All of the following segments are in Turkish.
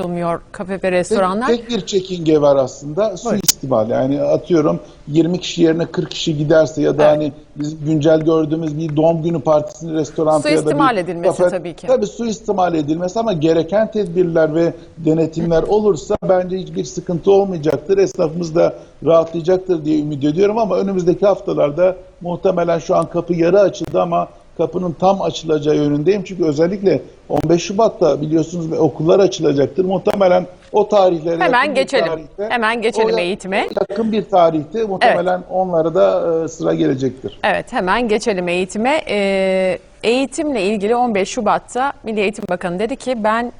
açılmıyor kafe ve Tek, restoranlar? tek bir çekinge var aslında suistimal. Yani atıyorum 20 kişi yerine 40 kişi giderse ya da Evet. hani biz güncel gördüğümüz bir doğum günü partisini restoranda ya da Suistimal bir edilmesi tabii ki. Tabii suistimal edilmesi ama gereken tedbirler ve denetimler olursa bence hiçbir sıkıntı olmayacaktır. Esnafımız da rahatlayacaktır diye ümit ediyorum ama önümüzdeki haftalarda muhtemelen şu an kapı yarı açıldı ama kapının tam açılacağı yönündeyim. Çünkü özellikle 15 Şubat'ta biliyorsunuz okullar açılacaktır. Muhtemelen o tarihlere Hemen geçelim. tarihte- Hemen geçelim eğitime. Yakın bir tarihte muhtemelen onlara da e, sıra gelecektir. Evet hemen geçelim eğitime. Ee, eğitimle ilgili 15 Şubat'ta Milli Eğitim Bakanı dedi ki ben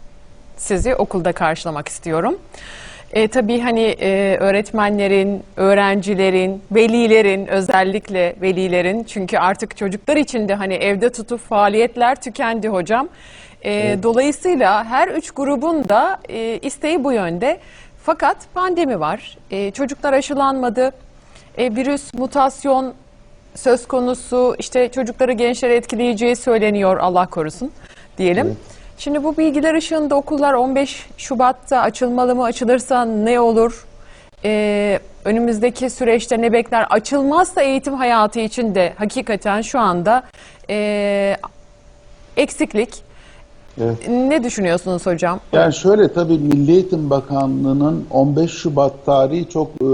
sizi okulda karşılamak istiyorum. E, tabii hani e, öğretmenlerin, öğrencilerin, velilerin özellikle velilerin çünkü artık çocuklar için de hani evde tutup faaliyetler tükendi hocam. E, Dolayısıyla her üç grubun da e, isteği bu yönde. Fakat pandemi var. E, çocuklar aşılanmadı. E, virüs, mutasyon söz konusu işte çocukları gençleri etkileyeceği söyleniyor Allah korusun diyelim. Şimdi bu bilgiler ışığında okullar 15 Şubat'ta açılmalı mı? Açılırsa ne olur? Ee, önümüzdeki süreçte ne bekler? Açılmazsa eğitim hayatı için de hakikaten şu anda ee, eksiklik. Evet. Ne düşünüyorsunuz hocam? Yani şöyle tabii Milli Eğitim Bakanlığı'nın 15 Şubat tarihi çok e,